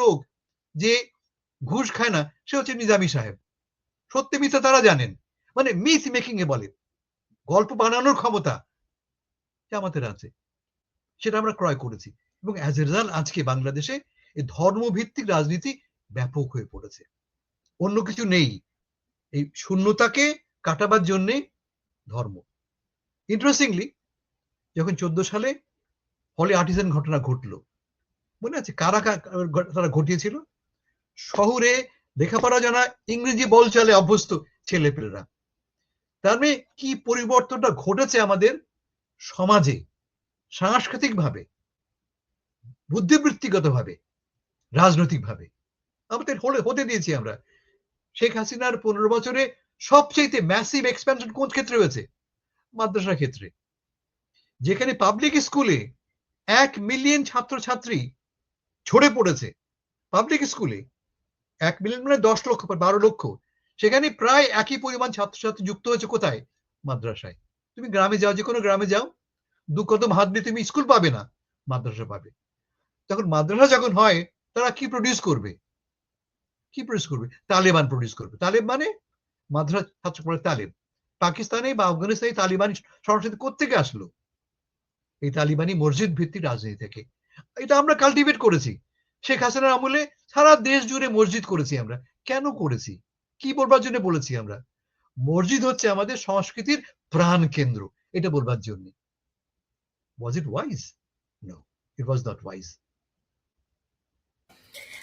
লোক যে ঘুষ খায় না, সে হচ্ছে নিজামী সাহেব। সত্যি মিথ্যা তারা জানেন। মানে মিথ মেকিং এ বলে। গল্প বানানোর ক্ষমতা আমাদের আছে। সেটা আমরা ক্রয় করেছি। এবং অ্যাজ এ রেজাল্ট আজকে বাংলাদেশে এই ধর্মভিত্তিক রাজনীতি ব্যাপক হয়ে পড়েছে। অন্য কিছু নেই। এই শূন্যতাকে কাটাবার জন্যে ধর্ম। ইন্টারেস্টিংলি যখন চোদ্দ সালে হলে আর্টিজান ঘটনা ঘটলো মনে আছে কারা তারা ঘটিয়েছিল? শহরে লেখাপড়া জানা ইংরেজি বল চালে অভ্যস্ত ছেলেপেলেরা। তার মানে কি পরিবর্তনটা ঘটেছে আমাদের সমাজে সাংস্কৃতিক ভাবে বুদ্ধিবৃত্তিগত ভাবে রাজনৈতিক ভাবে আমাদের হলে হতে দিয়েছি আমরা। শেখ হাসিনার পনেরো বছরে সবচেয়ে ম্যাসিভ এক্সপ্যানশন কোন ক্ষেত্রে হয়েছে? মাদ্রাসার ক্ষেত্রে। যেখানে পাবলিক স্কুলে এক মিলিয়ন ছাত্রছাত্রী ঝরে পড়েছে পাবলিক স্কুলে এক মিলিয়ন মানে দশ লক্ষ বারো লক্ষ। সেখানে প্রায় একই পরিমাণ ছাত্রছাত্রী যুক্ত হয়েছে কোথায়? মাদ্রাসায়। তুমি গ্রামে যাও যে কোনো গ্রামে যাও, দু কদম হাত দিয়ে তুমি স্কুল পাবে না, মাদ্রাসা পাবে। তখন মাদ্রাসা যখন হয়, তারা কি প্রডিউস করবে? কি প্রডিউস করবে? তালেবান প্রডিউস করবে। তালেব মানে মাদ্রাসা ছাত্র পড়ে তালেব। পাকিস্তানে বা আফগানিস্তানে তালিবানি সংস্কৃতি কোথেকে আসলো? এই তালিবানি মসজিদ ভিত্তিক রাজনীতি থেকে। এটা আমরা কাল্টিভেট করেছি। শেখ হাসিনার আমলে সারা দেশ জুড়ে মসজিদ করেছি আমরা। কেন করেছি? কি বলবার জন্য বলেছি আমরা? মসজিদ হচ্ছে আমাদের সংস্কৃতির প্রাণ কেন্দ্র। এটা বলবার জন্য। ইট ওয়াইজ নো ওয়াইজ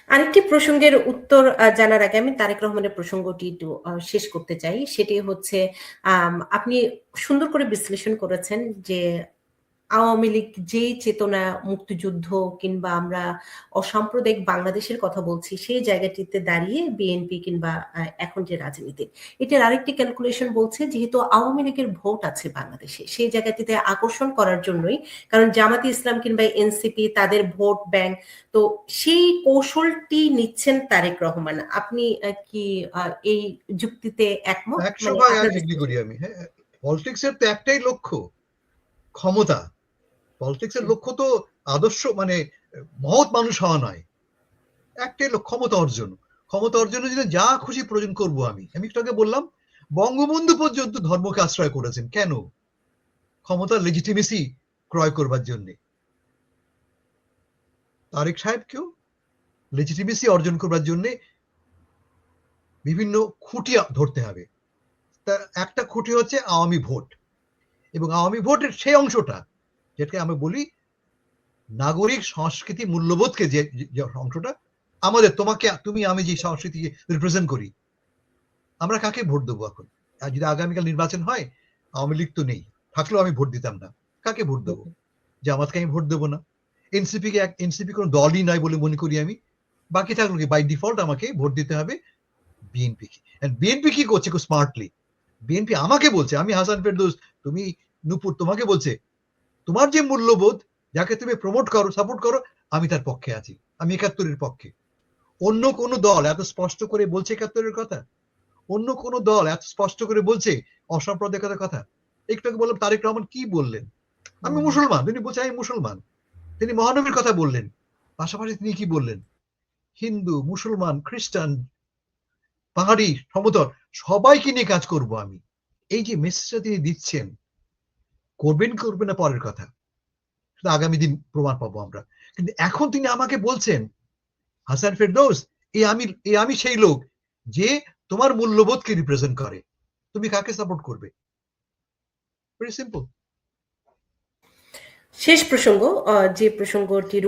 আরেকটি প্রসঙ্গের উত্তর জানার আগে আমি তারেক রহমানের প্রসঙ্গটি একটু শেষ করতে চাই। সেটি হচ্ছে আপনি সুন্দর করে বিশ্লেষণ করেছেন যে আওয়ামী লীগ যে চেতনা মুক্তিযুদ্ধ কিংবা আমরা অসাম্প্রদায়িক বাংলাদেশের কথা বলছি সেই জায়গাটিতে দাঁড়িয়ে বিএনপি কিংবা এখন যে রাজনীতি। এটার আরেকটি ক্যালকুলেশন বলছে যেহেতু আওয়ামী লীগের ভোট আছে বাংলাদেশে সেই জায়গাটিতে আকর্ষণ করার জন্যই কারণ জামাতি ইসলাম কিংবা এনসিপি তাদের ভোট ব্যাংক তো সেই কৌশলটি নিচ্ছেন তারেক রহমান। আপনি কি এই যুক্তিতে একমত? মানে আমি হ্যাঁ পলিটিক্স এর তো একটাই লক্ষ্য ক্ষমতা। পলিটিক্স এর লক্ষ্য তো আদর্শ মানে মহৎ মানুষ হওয়া নয়। একটাই লক্ষ্য ক্ষমতা অর্জন। ক্ষমতা অর্জনের জন্য যা খুশি প্রয়োজন করব আমি। আমি একটু আগে বললাম বঙ্গবন্ধু পর্যন্ত ধর্মকে আশ্রয় করেছেন। কেন? ক্ষমতার লেজিটিমেসি ক্রয় করবার জন্য। তারেক সাহেবকেও লেজিটিমেসি অর্জন করবার জন্য বিভিন্ন খুঁটি ধরতে হবে। তা একটা খুঁটি হচ্ছে আওয়ামী ভোট। এবং আওয়ামী ভোটের সেই অংশটা যেটাকে আমি বলি নাগরিক সংস্কৃতি মূল্যবোধকে যে অংশটা, আমাদের তোমাকে, তুমি, আমি যে সংস্কৃতিকে রিপ্রেজেন্ট করি, আমরা কাকে ভোট দেবো এখন? আর যদি আগামীকাল নির্বাচন হয়, আওয়ামী লীগ তো নেই, থাকলেও আমি ভোট দিতাম না। কাকে ভোট দেবো? যে জামাতকে আমি ভোট দেবো না। এনসিপি কে এনসিপি কোনো দলই নয় বলে মনে করি আমি। বাকি থাকল কি বাই ডিফল্ট আমাকে ভোট দিতে হবে বিএনপি কে। বিএনপি কি করছে খুব স্মার্টলি বিএনপি আমাকে বলছে, আমি হাসান ফেরদৌস, তুমি নুপুর তোমাকে বলছে তোমার যে মূল্যবোধ যাকে তুমি প্রমোট করো সাপোর্ট করো আমি তার পক্ষে আছি। আমি একাত্তরের পক্ষে। অন্য কোন দল এত স্পষ্ট করে বলছে একাত্তরের কথা? অন্য কোন দল এত স্পষ্ট করে বলছে অসাম্প্রদায়িকতার কথা? একটু বললাম তারেক রহমান কি বললেন? আমি মুসলমান তিনি বলছে আমি মুসলমান। তিনি মহানবীর কথা বললেন। পাশাপাশি তিনি কি বললেন? হিন্দু মুসলমান খ্রিস্টান পাহাড়ি সমতল সবাইকে নিয়ে কাজ করব আমি। এই যে মেসেজটা তিনি দিচ্ছেন করবেন করবে না পরের কথা। সেটা আগামী দিন প্রমাণ পাবো আমরা। কিন্তু এখন তিনি আমাকে বলছেন, হাসান ফেরদৌস এই আমি এই আমি সেই লোক যে তোমার মূল্যবোধকে রিপ্রেজেন্ট করে। তুমি কাকে সাপোর্ট করবে? সিম্পল শেষ প্রসঙ্গ যে প্রসঙ্গটির